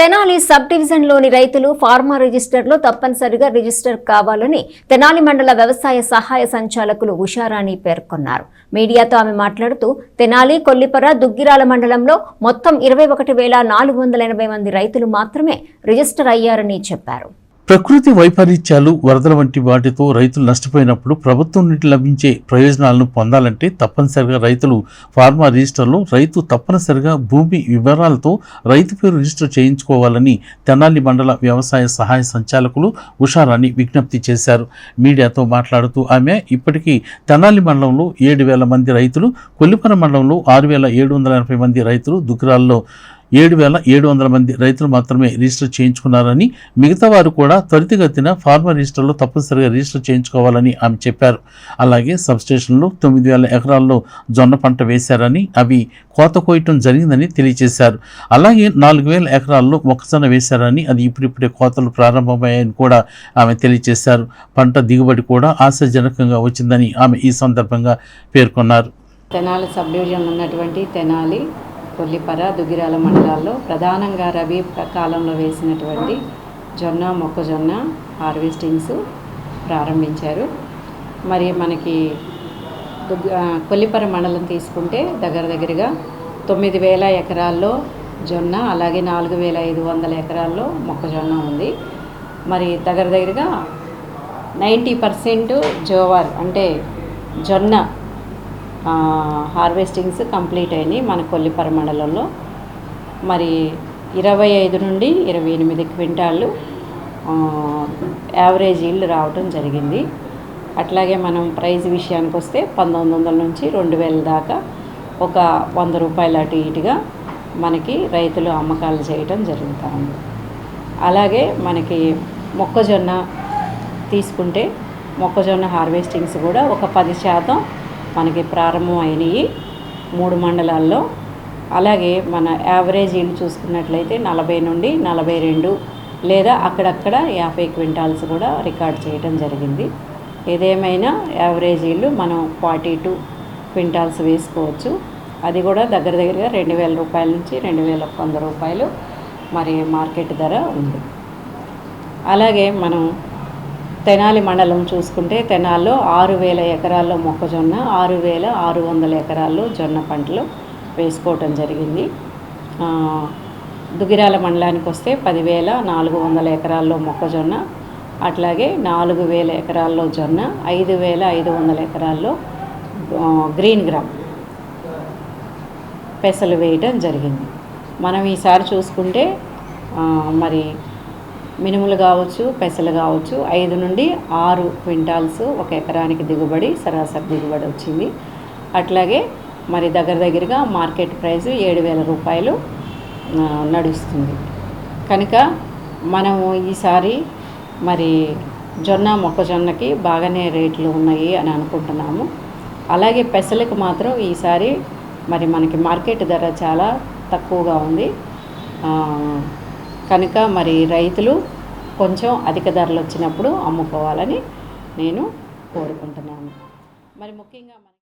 Tenali sub డివిజన్లోని రైతులు pharma రిజిస్టర్లో తప్పనిసరిగా రిజిస్టర్ కావాలని తెనాలి మండల వ్యవసాయ సహాయ సంచాలకులు ఉషారాణి పేర్కొన్నారు. మీడియాతో ఆమె మాట్లాడుతూ తెనాలి కొల్లిపర దుగ్గిరాల మండలంలో మొత్తం ఇరవై ఒకటి వేల నాలుగు వందల ఎనభై మంది రైతులు మాత్రమే రిజిస్టర్ అయ్యారని చెప్పారు. ప్రకృతి వైపరీత్యాలు వరదల వంటి వాటితో రైతులు నష్టపోయినప్పుడు ప్రభుత్వం నుండి లభించే ప్రయోజనాలను పొందాలంటే తప్పనిసరిగా రైతులు ఫార్మా రిజిస్టర్లో రైతు తప్పనిసరిగా భూమి వివరాలతో రైతు పేరు రిజిస్టర్ చేయించుకోవాలని తెనాలి మండల వ్యవసాయ సహాయ సంచాలకులు ఉషారాణి విజ్ఞప్తి చేశారు. మీడియాతో మాట్లాడుతూ ఆమె ఇప్పటికీ తెనాలి మండలంలో ఏడు వేల మంది రైతులు కొల్లిపర మండలంలో ఆరు వేల ఏడు వందల ఎనభై మంది రైతులు దుగ్గరాల్లో ఏడు వేల ఏడు వందల మంది రైతులు మాత్రమే రిజిస్టర్ చేయించుకున్నారని మిగతా వారు కూడా త్వరితగతిన ఫార్మర్ రిజిస్టర్లో తప్పనిసరిగా రిజిస్టర్ చేయించుకోవాలని ఆమె చెప్పారు. అలాగే సబ్స్టేషన్లో తొమ్మిది వేల ఎకరాల్లో జొన్న పంట వేశారని అవి కోత కోయటం జరిగిందని తెలియజేశారు. అలాగే నాలుగు వేల ఎకరాల్లో మొక్కజొన్న వేశారని అది ఇప్పుడిప్పుడే కోతలు ప్రారంభమయ్యాయని కూడా ఆమె తెలియజేశారు. పంట దిగుబడి కూడా ఆశాజనకంగా వచ్చిందని ఆమె ఈ సందర్భంగా పేర్కొన్నారు. తెనాలి సబ్ డివిజన్ ఉన్నటువంటి తెనాలి కొల్లిపర దుగిరాల మండలాల్లో ప్రధానంగా రబీ కాలంలో వేసినటువంటి జొన్న మొక్కజొన్న హార్వెస్టింగ్స్ ప్రారంభించారు. మరి మనకి దుగ్ కొల్లిపర మండలం తీసుకుంటే దగ్గర దగ్గరగా తొమ్మిది వేల ఎకరాల్లో జొన్న అలాగే నాలుగు వేల ఐదు వందల ఎకరాల్లో మొక్కజొన్న ఉంది. మరి దగ్గర దగ్గరగా నైంటీ పర్సెంట్ జోవార్ అంటే జొన్న హార్వెస్టింగ్స్ కంప్లీట్ అయినాయి మన కొల్లిపర మండలంలో మరి ఇరవై ఐదు నుండి ఇరవై ఎనిమిది క్వింటాళ్ళు యావరేజ్ ఈల్డ్ రావటం జరిగింది. అట్లాగే మనం ప్రైజ్ విషయానికి వస్తే పంతొమ్మిది వందల నుంచి రెండు వేల దాకా ఒక వంద రూపాయలు అటు ఇటుగా మనకి రైతులు అమ్మకాలు చేయటం జరుగుతూ. ఉంది అలాగే మనకి మొక్కజొన్న తీసుకుంటే మొక్కజొన్న హార్వెస్టింగ్స్ కూడా ఒక పది శాతం మనకి ప్రారంభం అయినాయి మూడు మండలాల్లో. అలాగే మన యావరేజ్ ఇల్లు చూసుకున్నట్లయితే నలభై నుండి నలభై రెండు లేదా అక్కడక్కడ యాభై క్వింటాల్స్ కూడా రికార్డ్ చేయడం జరిగింది. ఏదేమైనా యావరేజ్ ఇల్లు మనం ఫార్టీ టూ క్వింటాల్స్ వేసుకోవచ్చు. అది కూడా దగ్గర దగ్గరగా రెండు వేల రూపాయల నుంచి రెండు వేల వంద రూపాయలు మరి మార్కెట్ ధర ఉంది. అలాగే మనం తెనాలి మండలం చూసుకుంటే తెనాల్లో ఆరు వేల ఎకరాల్లో మొక్కజొన్న ఆరు వేల ఆరు వందల ఎకరాల్లో జొన్న పంటలు వేసుకోవటం జరిగింది. దుగిరాల మండలానికి వస్తే పదివేల నాలుగు వందల ఎకరాల్లో మొక్కజొన్న అట్లాగే నాలుగు వేల ఎకరాల్లో జొన్న ఐదు వేల ఐదు వందల ఎకరాల్లో గ్రీన్ గ్రామ్ పెసలు వేయటం జరిగింది. మనం ఈసారి చూసుకుంటే మరి మినుములు కావచ్చు పెసలు కావచ్చు ఐదు నుండి ఆరు క్వింటాల్స్ ఒక ఎకరానికి దిగుబడి సరాసరి దిగుబడి వచ్చింది. అట్లాగే మరి దగ్గర దగ్గరగా మార్కెట్ ప్రైస్ ఏడు వేల రూపాయలు నడుస్తుంది. కనుక మనము ఈసారి మరి జొన్న మొక్కజొన్నకి బాగానే రేట్లు ఉన్నాయి అని అనుకుంటున్నాము. అలాగే పెసలకు మాత్రం ఈసారి మరి మనకి మార్కెట్ ధర చాలా తక్కువగా ఉంది. కనుక మరి రైతులు కొంచెం అధిక ధరలు వచ్చినప్పుడు అమ్ముకోవాలని నేను కోరుకుంటున్నాను. మరి ముఖ్యంగా